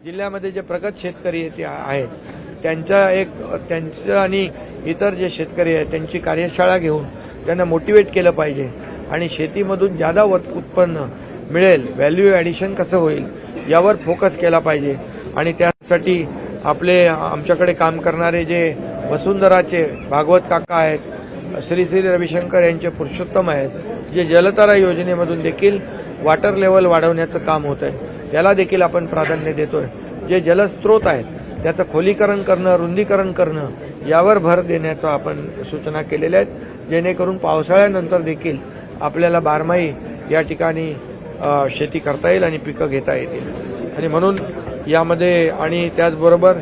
जिल्ह्यामध्ये जे प्रगत शेतकरी आहेत ते आहेत त्यांच्या एक त्यांचं आणि इतर जे शेतकरी आहेत त्यांची कार्यशाळा घेऊन त्यांना मोटिवेट केलं पाहिजे. आणि शेतीमधून जादा वत- उत्पन्न मिळेल व्हॅल्यू ॲडिशन कसं होईल यावर फोकस केला पाहिजे. आणि त्यासाठी आपले आमच्याकडे काम करणारे जे वसुंधराचे भागवत काका आहेत श्री श्री रविशंकर यांचे पुरुषोत्तम आहेत जे जलतारा योजनेमधून देखील वॉटर लेवल वाढवण्याचं काम होत आहे त्याला देखील आपण प्राधान्य देतोय. जे जलस्रोत आहेत त्याचं खोलीकरण करणं रुंदीकरण करणं यावर भर देण्याचं आपण सूचना केलेल्या आहेत. जेणेकरून पावसाळ्यानंतर देखील आपल्याला बारमाही या ठिकाणी शेती करता येईल आणि पिकं घेता येतील. आणि म्हणून यामध्ये आणि त्याचबरोबर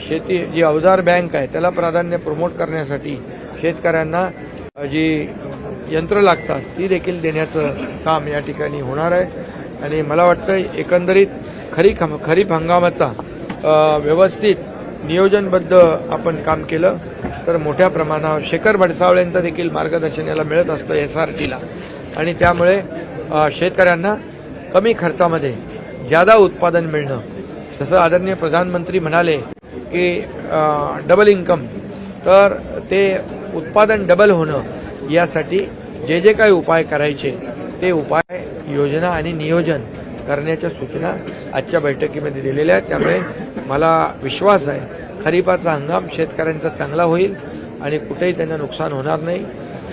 शेती जी अवजार बँक आहे त्याला प्राधान्य प्रमोट करण्यासाठी शेतकऱ्यांना जी यंत्र लागतात ती देखील देण्याचं काम या ठिकाणी होणार आहे. आणि मला वाटतं एकंदरीत खरीप खरीप हंगामाचा व्यवस्थित नियोजनबद्ध आपण काम केलं तर मोठ्या प्रमाणावर शेखर भडसावळ्यांचं देखील मार्गदर्शन याला मिळत असतं एस आर टीला आणि त्यामुळे शेतकऱ्यांना कमी खर्चामध्ये जादा उत्पादन मिळणं जसं आदरणीय प्रधानमंत्री म्हणाले की डबल इन्कम तर ते उत्पादन डबल होणं यासाठी जे जे काही उपाय करायचे ते उपाय योजना आणि नियोजन करण्याच्या सूचना आजच्या बैठकीमध्ये दिलेल्या आहेत. त्यामुळे मला विश्वास आहे खरीपाचा हंगाम शेतकऱ्यांचा चांगला होईल आणि कुठेही त्यांना नुकसान होणार नाही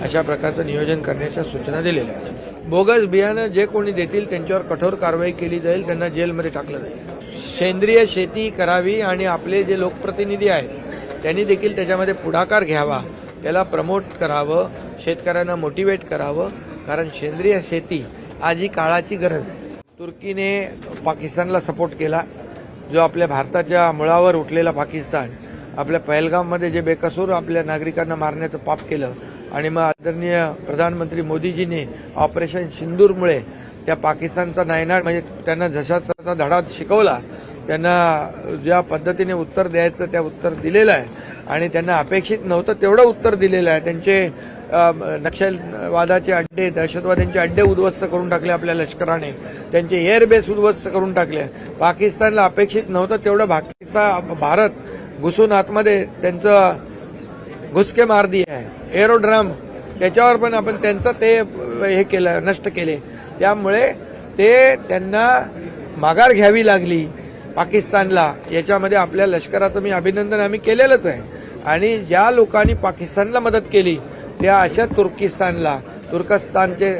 अशा प्रकारचं नियोजन करण्याच्या सूचना दिलेल्या आहेत. बोगस बियाणं जे कोणी देतील त्यांच्यावर कठोर कारवाई केली जाईल त्यांना जेलमध्ये टाकलं जाईल. सेंद्रिय शेती करावी आणि आपले जे लोकप्रतिनिधी आहेत त्यांनी देखील त्याच्यामध्ये पुढाकार घ्यावा. त्याला प्रमोट करावं शेतकऱ्यांना मोटिवेट करावं कारण सेंद्रिय शेती आज ही काळाची गरज. आहे तुर्कीने पाकिस्तानला सपोर्ट केला जो आपल्या भारताच्या मुळावर उठलेला पाकिस्तान. आपल्या पहलगाममध्ये जे बेकसूर आपल्या नागरिकांना मारण्याचं पाप केलं आणि मग आदरणीय प्रधानमंत्री मोदीजींनी ऑपरेशन सिंदूरमुळे त्या पाकिस्तानचा नायनाट म्हणजे त्यांना जशाचा तसा धडा शिकवला त्यांना ज्या पद्धतीने उत्तर द्यायचं त्या उत्तर दिलेलं आहे. आणि त्यांना अपेक्षित नव्हतं तेवढं उत्तर दिलेलं आहे. त्यांचे नक्षलवादाचे अड्डे दहशतवाद्यांचे अड्डे उद्ध्वस्त करून टाकले आपल्या लष्कराने. त्यांचे एअरबेस उद्ध्वस्त करून टाकले. पाकिस्तानला अपेक्षित नव्हतं तेवढं पाकिस्तान भारत घुसून आतमध्ये त्यांचं घुसके मार दिए आहे. एरोड्रम त्याच्यावर पण आपण त्यांचं ते हे केलं नष्ट केले. त्यामुळे ते त्यांना माघार घ्यावी लागली पाकिस्तानला. याच्यामध्ये आपल्या लष्कराचं मी अभिनंदन आम्ही केलेलंच आहे. आणि ज्या लोकांनी पाकिस्तानला मदत केली त्या अशा तुर्किस्तानला तुर्कस्तानचे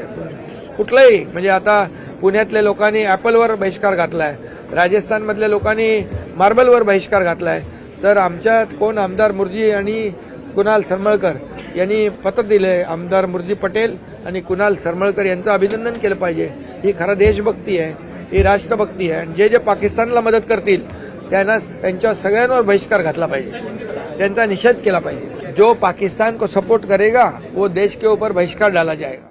कुठलंही म्हणजे आता पुण्यातल्या लोकांनी ॲपलवर बहिष्कार घातलाय राजस्थानमधल्या लोकांनी मार्बलवर बहिष्कार घातलाय. तर आमच्यात कोण आमदार मुर्जी आणि कुणाल सरमळकर यांनी पत्र दिले आमदार मुर्जी पटेल आणि कुणाल सरमळकर यांचं अभिनंदन केलं पाहिजे. ही खरं देशभक्ती आहे ही राष्ट्रभक्ती आहे. आणि जे जे पाकिस्तानला मदत करतील त्यांना त्यांच्या सगळ्यांवर बहिष्कार घातला पाहिजे. त्यांचा निषेध केला पाहिजे. जो पाकिस्तान को सपोर्ट करेगा वो देश के ऊपर बहिष्कार डाला जाएगा।